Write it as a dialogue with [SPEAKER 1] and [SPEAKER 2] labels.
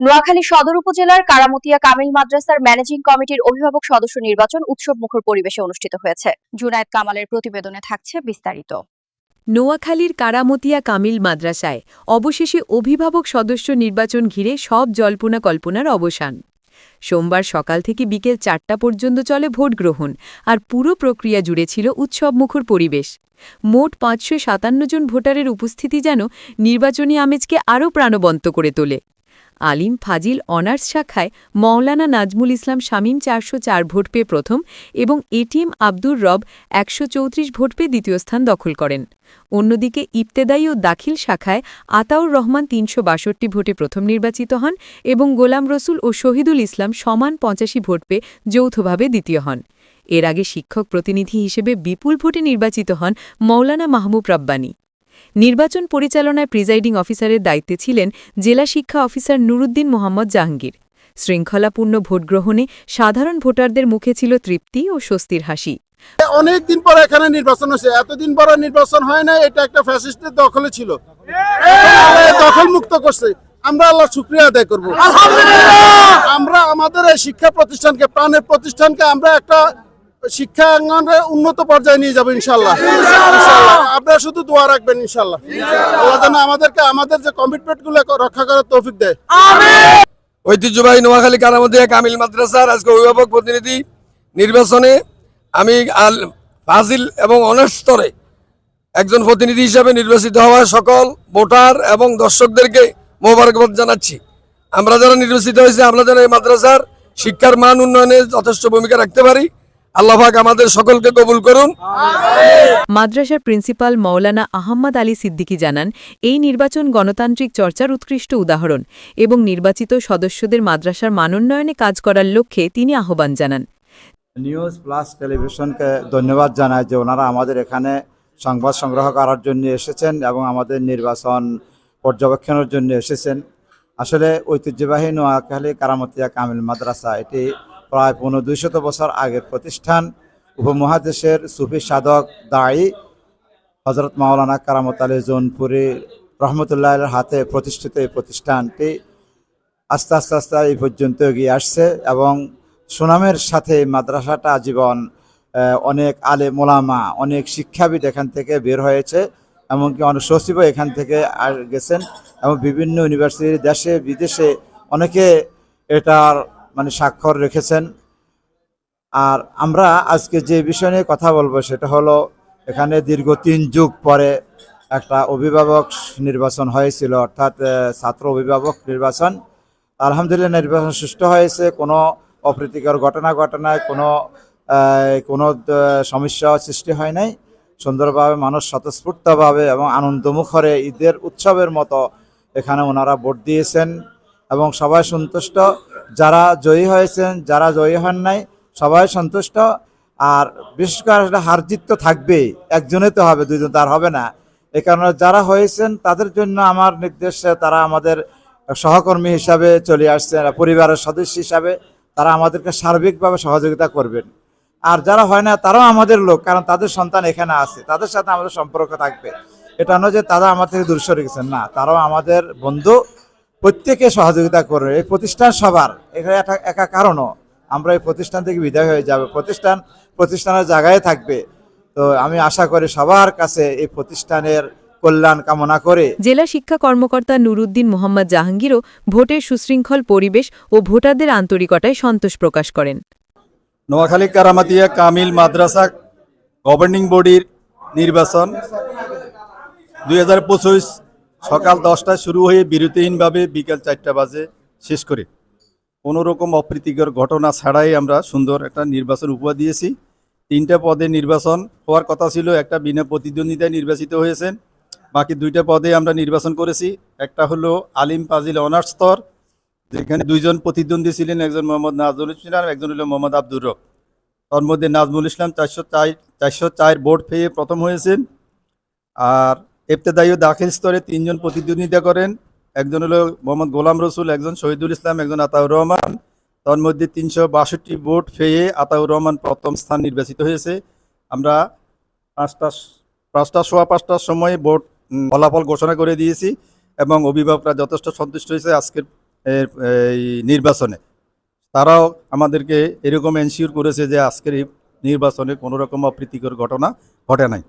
[SPEAKER 1] নোয়াখালী সদর উপজেলার কারামতিয়া কামিল মাদ্রাসার ম্যানেজিং কমিটির অভিভাবক সদস্য নির্বাচন উৎসব মুখর পরিবেশে অনুষ্ঠিত হয়েছে। জুনায়েদ কামালের প্রতিবেদনে থাকছে বিস্তারিত।
[SPEAKER 2] নোয়াখালীর কারামতিয়া কামিল মাদ্রাসায় অবশেষে অভিভাবক সদস্য নির্বাচন ঘিরে সব জল্পনা কল্পনার অবসান। সোমবার সকাল থেকে বিকেল চারটা পর্যন্ত চলে ভোট গ্রহণ আর পুরো প্রক্রিয়া জুড়ে ছিল উৎসবমুখর পরিবেশ। মোট পাঁচশো সাতান্ন জন ভোটারের উপস্থিতি যেন নির্বাচনী আমেজকে আরও প্রাণবন্ত করে তোলে। আলিম ফাজিল অনার্স শাখায় মওলানা নাজমুল ইসলাম শামীম চারশো চার ভোট পেয়ে প্রথম এবং এটিএম আব্দুর রব একশো চৌত্রিশ ভোট পেয়ে দ্বিতীয় স্থান দখল করেন। অন্যদিকে ইবতেদায়ী ও দাখিল শাখায় আতাউর রহমান তিনশো বাষট্টি ভোটে প্রথম নির্বাচিত হন এবং গোলাম রসুল ও শহীদুল ইসলাম সমান পঁচাশি ভোট পেয়ে যৌথভাবে দ্বিতীয় হন। এর আগে শিক্ষক প্রতিনিধি হিসেবে বিপুল ভোটে নির্বাচিত হন মৌলানা মাহমুব রব্বানী। নির্বাচন পরিচালনায় প্রিজাইডিং অফিসারের দায়িত্বে ছিলেন জেলা শিক্ষা অফিসার নুরুদ্দিন মোহাম্মদ জাহাঙ্গীর। শৃঙ্খলাপূর্ণ ভোটগ্রহণে সাধারণ ভোটারদের মুখে ছিল তৃপ্তি ও স্বস্তির হাসি।
[SPEAKER 3] অনেক দিন পর এখানে নির্বাচন হয়েছে। এতদিন পর নির্বাচন হয় না এটা একটা ফ্যাসিস্টের দখলে ছিল। দখল মুক্ত করছে। আমরা আল্লাহ শুক্রিয়া আদায় করব। আমরা আমাদের এই শিক্ষা প্রতিষ্ঠানকে প্রাণের প্রতিষ্ঠানকে আমরা একটা শিক্ষা অঙ্গনে উন্নত পর্যায়ে নিয়ে যাব ইনশাল্লাহ আপনারা শুধু দোয়া রাখবেন ইনশাল্লাহ আল্লাহ যেন আমাদেরকে আমাদের যে কমিটমেন্টগুলো রক্ষা করার তৌফিক দেয়।
[SPEAKER 4] ঐতিহ্যবাহী নোয়াখালী কারামতিয়া কামিল মাদ্রাসার আজকে অভিভাবক প্রতিনিধি নির্বাচনে আমি আল ফাজিল এবং অনার্স স্তরে একজন প্রতিনিধি হিসাবে নির্বাচিত হওয়া সকল ভোটার এবং দর্শকদেরকে মোবারকবাদ জানাচ্ছি। আমরা যারা নির্বাচিত হয়েছি আমরা যারা এই মাদ্রাসার শিক্ষার মান উন্নয়নে যথেষ্ট ভূমিকা রাখতে পারি। আল্লাহাক আমাদের সকলকে কবুল করুন।
[SPEAKER 2] মাদ্রাসার প্রিন্সিপাল মৌলানা আহম্মদ আলী সিদ্দিকী জানান এই নির্বাচন গণতান্ত্রিক চর্চার উৎকৃষ্ট উদাহরণ এবং নির্বাচিত সদস্যদের মাদ্রাসার মানোন্নয়নে কাজ করার লক্ষ্যে তিনি আহ্বান জানান।
[SPEAKER 5] নিউজ প্লাস টেলিভিশনকে ধন্যবাদ জানায় যে ওনারা আমাদের এখানে সংবাদ সংগ্রহ করার জন্য এসেছেন এবং আমাদের নির্বাচন পর্যবেক্ষণের জন্য এসেছেন। আসলে ঐতিহ্যবাহী নোয়াখালী কারামতিয়া কামিল মাদ্রাসা এটি প্রায় পনেরো দুইশত বছর আগের প্রতিষ্ঠান। উপমহাদেশের সুফি সাধক দায়ী হজরত মাওলানা কারামত আলী জৌনপুরি রহমতুল্লাহ হাতে প্রতিষ্ঠিত এই প্রতিষ্ঠানটি আস্তে আস্তে আস্তে এই পর্যন্ত এগিয়ে আসছে এবং সুনামের সাথে মাদ্রাসাটা জীবন অনেক আলে মোলামা, অনেক শিক্ষাবিদ এখান থেকে বের হয়েছে, এমনকি অনেক সচিবও এখান থেকে গেছেন এবং বিভিন্ন ইউনিভার্সিটি দেশে, বিদেশে অনেকে এটার মানে স্বাক্ষর রেখেছেন। আর আমরা আজকে যে বিষয় নিয়ে কথা বলব সেটা হলো, এখানে দীর্ঘ তিন যুগ পরে একটা অভিভাবক নির্বাচন হয়েছিল, অর্থাৎ ছাত্র অভিভাবক নির্বাচন। আলহামদুলিল্লাহ নির্বাচন সুষ্ঠু হয়েছে, কোনো অপ্রীতিকর ঘটনা ঘটনায় কোনো কোনো সমস্যা সৃষ্টি হয় নাই। সুন্দরভাবে মানুষ স্বতঃস্ফূর্তভাবে এবং আনন্দমুখরে ঈদের উৎসবের মতো এখানে ওনারা ভোট দিয়েছেন এবং সবাই সন্তুষ্ট। যারা জয়ী হয়েছেন, যারা জয়ী হন নাই, সবাই সন্তুষ্ট। আর বিশেষ করে হার জিত তো থাকবেই, একজনে তো হবে, দুইজন তার হবে না। এ কারণে যারা হয়েছেন, তাদের জন্য আমার নির্দেশে তারা আমাদের সহকর্মী হিসাবে চলে আসছেন পরিবারের সদস্য হিসাবে তারা আমাদেরকে সার্বিকভাবে সহযোগিতা করবেন। আর যারা হয় না, তারাও আমাদের লোক, কারণ তাদের সন্তান এখানে আছে, তাদের সাথে আমাদের সম্পর্ক থাকবে। এটা নয় যে তারা আমার থেকে দূর সরে গেছেন, না, তারাও আমাদের বন্ধু। প্রত্যেকে সহযোগিতা করবে। এই প্রতিষ্ঠান সবার। এখানে একটা- একা কারণও। আমরা এই প্রতিষ্ঠান থেকে বিদায় হয়ে যাবে। প্রতিষ্ঠান প্রতিষ্ঠানের জায়গায় থাকবে। তো আমি আশা করি সবার কাছে এই প্রতিষ্ঠানের কল্যাণ কামনা করে।
[SPEAKER 2] জেলা শিক্ষা কর্মকর্তা নুরুদ্দিন মোহাম্মদ জাহাঙ্গীরও ভোটের সুশৃঙ্খল পরিবেশ ও ভোটারদের আন্তরিকতায় সন্তোষ প্রকাশ করেন।
[SPEAKER 6] নোয়াখালী কারামাতিয়া কামিল মাদ্রাসা গভর্নিং বডির নির্বাচন দুই হাজার পঁচিশ সকাল দশটায় শুরু হয়ে বিরতিহীনভাবে বিকেল চারটা বাজে শেষ করে। কোনো রকম অপ্রীতিকর ঘটনা ছাড়াই আমরা সুন্দর একটা নির্বাচন উপহার দিয়েছি। তিনটা পদে নির্বাচন হওয়ার কথা ছিল, একটা বিনা প্রতিদ্বন্দ্বিতায় নির্বাচিত হয়েছেন। বাকি দুইটা পদে আমরা নির্বাচন করেছি। একটা হলো আলিম পাজিল অনার্স স্তর, যেখানে দুইজন প্রতিদ্বন্দ্বী ছিলেন, একজন মোহাম্মদ নাজমুল ইসলাম একজন হলো মোহাম্মদ আব্দুর রব। তার মধ্যে নাজমুল ইসলাম চারশো চার চারশো চার ভোট পেয়ে প্রথম হয়েছেন। আর ইবতেদায়ী ও দাখিল স্তরে তিনজন প্রতিদ্বন্দ্বিতা করেন। একজন হলো মোহাম্মদ গোলাম রসুল, একজন শহীদুল ইসলাম, একজন আতাউর রহমান। তার মধ্যে তিনশো বাষট্টি ভোট পেয়ে আতাউর রহমান প্রথম স্থান নির্বাচিত হয়েছে। আমরা পাঁচটা পাঁচটা সোয়া পাঁচটার সময় ভোট ফলাফল ঘোষণা করে দিয়েছি এবং অভিভাবকরা যথেষ্ট সন্তুষ্ট হয়েছে আজকের এই নির্বাচনে। তারাও আমাদেরকে এরকম এনশিওর করেছে যে আজকের এই নির্বাচনে কোনো রকম অপ্রীতিকর ঘটনা ঘটে নাই।